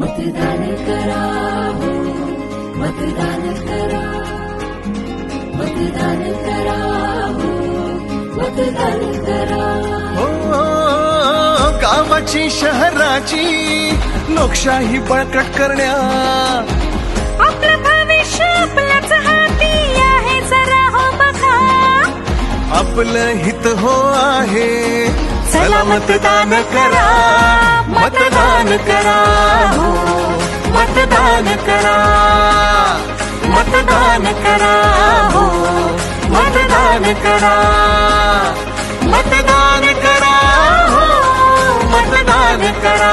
मतदान करा हो मतदान करा मतदान करा हो मतदान करा. हो गावाची शहराची लोकशाही बळकट करण्या. आपलं भविष्य आपल्याच हाती आहे जरा हो बघा. आपलं हित हो आहे. चला मतदान करा. मतदान करा. हो मतदान करा. मतदान करा. हो मतदान करा. मतदान करा. हो मतदान करा.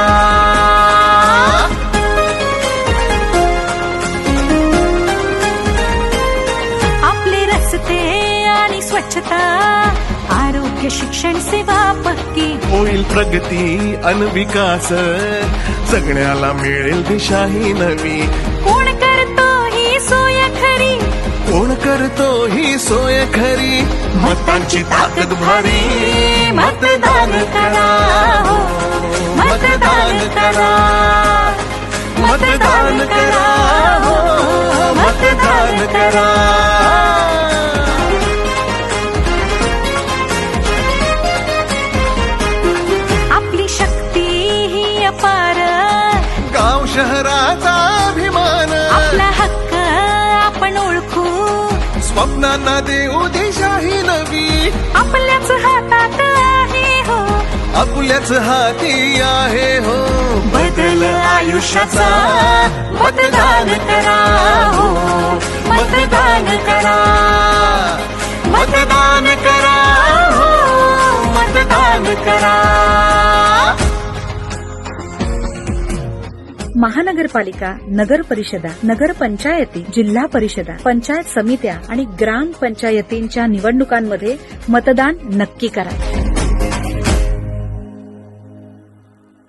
आपले रस्ते आणि स्वच्छता आरोग्य शिक्षण सेवा पक्की होईल प्रगती अन विकास सगळ्याला मिळेल दिशा ही नवी. कोण करतो ही सोय खरी? कोण करतो ही सोय खरी? मतांची ताकद भारी. मतदान करा. हो, मतदान करा. मतदान करा. हो, मतदान करा. शहराचा अभिमान. आपला हक्क आपण ओळखू. स्वप्नांना देऊ दिशा ही नवी. आपल्याच हातात आहे हो. आपल्याच हाती आहे हो. बदल आयुष्याचा मतदान करा हो. मतदान करा. मतदान करा हो. मतदान करा. महानगरपालिका नगर परिषदा नगर पंचायती जिल्हा परिषदा पंचायत समित्या आणि ग्राम पंचायतींच्या निवडणुकांमध्ये मतदान नक्की करा.